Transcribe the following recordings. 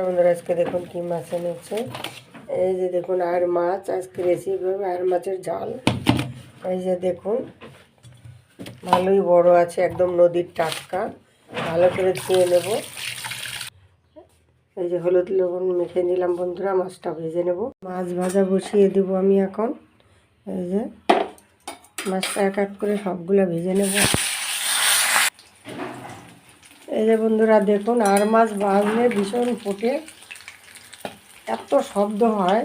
নমস্কার বন্ধুরা, আজকে দেখুন কি মাছ এনেছে। এই যে দেখুন আর মাছ, আজকে রেসিপি হবে আর মাছের ঝাল। এই যে দেখুন, ভালোই বড় আছে, একদম নদীর টাটকা। ভালো করে ধুয়ে নেব। এই যে হলুদ লবণ মেখে নিলাম বন্ধুরা, মাছটা ভেজে নেব। মাছ ভাজা বসিয়ে দেব আমি এখন। এই যে মাছটা এক এক করে সবগুলো ভেজে নেব। এই যে বন্ধুরা দেখুন আর মাছ ভাজলে ভীষণ ফোটে। এত শব্দ হয়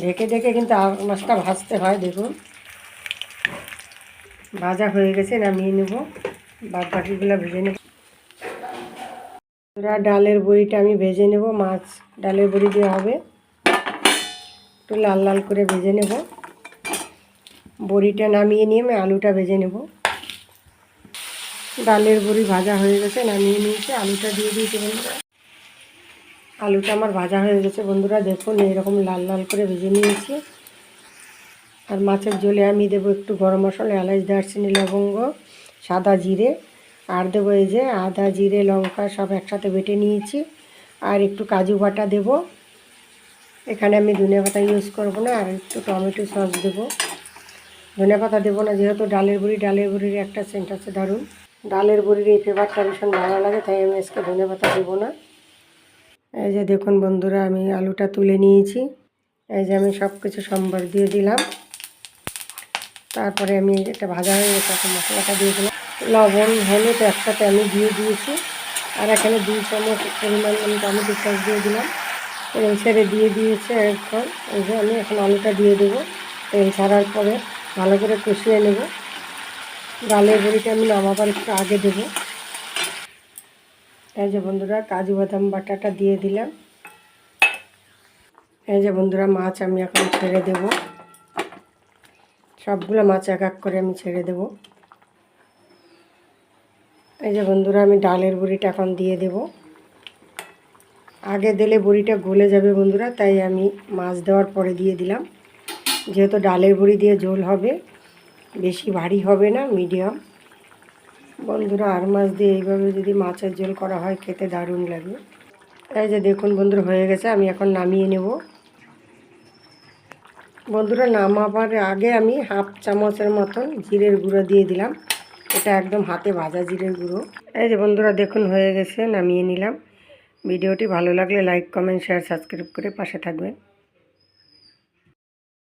ঢেকে ঢেকে কিন্তু আর মাছটা ভাজতে হয় দেখুন। ভাজা হয়ে গেছে নামিয়ে নেব। বাদ বাকিগুলো ভেজে নেব। বন্ধুরা, ডালের বড়িটা আমি ভেজে নেব। মাছ ডালের বড়ি দিয়ে হবে। একটু লাল লাল করে ভেজে নেব। বড়িটা নামিয়ে নিয়ে আমি আলুটা ভেজে নেব। ডালের বড়ি ভাজা হয়ে গেছে, নামিয়ে নিয়েছি। আলুটা দিয়ে দিয়েছি বন্ধুরা। আলুটা আমার ভাজা হয়ে গেছে বন্ধুরা, দেখুন এরকম লাল লাল করে ভেজে নিয়েছি। আর মাছের ঝোলে আমি দেবো একটু গরম মশলা, এলাচ, দারচিনি, লবঙ্গ, সাদা জিরে। আর দেবো এই যে আদা, জিরে, লঙ্কা সব একসাথে বেটে নিয়েছি। আর একটু কাজু বাটা দেবো। এখানে আমি ধনে পাতা ইউজ করব না, আর একটু টমেটো সস দেবো। ধনে পাতা দেবো না, যেহেতু ডালের বড়ি, ডালের বড়ির একটা সেন্ট আছে, দারুণ। ডালের বড়ির এই পেপারটা ভীষণ ভালো লাগে, তাই আমি আজকে ধনে পাতা দেবো না। এই যে দেখুন বন্ধুরা, আমি আলুটা তুলে নিয়েছি। এই যে আমি সব কিছু সম্বার দিয়ে দিলাম। তারপরে আমি এটা ভাজা হয়ে গেছে মশলাটা দিয়ে দিলাম। লবণ, হলুদ একসাথে আমি দিয়ে দিয়েছি। আর এখানে দুই চামচ পরিমাণ আমি টমেটো সস দিয়ে দিলাম। তেল ছেড়ে দিয়ে দিয়েছে এখন। এই যে আমি এখন আলুটা দিয়ে দেবো। তেল ছাড়ার পরে ভালো করে কষিয়ে নেব। ডালের বড়িটা আমি নামাবার একটু আগে দেবো। এই যে বন্ধুরা, কাজু বাদাম বাটাটা দিয়ে দিলাম। এই যে বন্ধুরা, মাছ আমি এখন ছেড়ে দেব। সবগুলো মাছ এক এক করে আমি ছেড়ে দেব। এই যে বন্ধুরা, আমি ডালের বড়িটা এখন দিয়ে দেব। আগে দিলে বড়িটা গলে যাবে বন্ধুরা, তাই আমি মাছ দেওয়ার পরে দিয়ে দিলাম। যেহেতু ডালের বড়ি দিয়ে ঝোল হবে বেশি ভারী হবে না মিডিয়াম বন্ধুরা, আর মাছ দিয়ে এইভাবে যদি মাছের ঝোল করা হয়, খেতে দারুণ লাগে। এই যে দেখুন বন্ধুরা, হয়ে গেছে, আমি এখন নামিয়ে নেব। বন্ধুরা, নামাবার আগে আমি হাফ চামচের মতন জিরের গুঁড়ো দিয়ে দিলাম। এটা একদম হাতে ভাজা জিরের গুঁড়ো। এই যে বন্ধুরা, দেখুন, হয়ে গেছে, নামিয়ে নিলাম। ভিডিওটি ভালো লাগলে লাইক, কমেন্ট, শেয়ার, সাবস্ক্রাইব করে পাশে থাকবেন।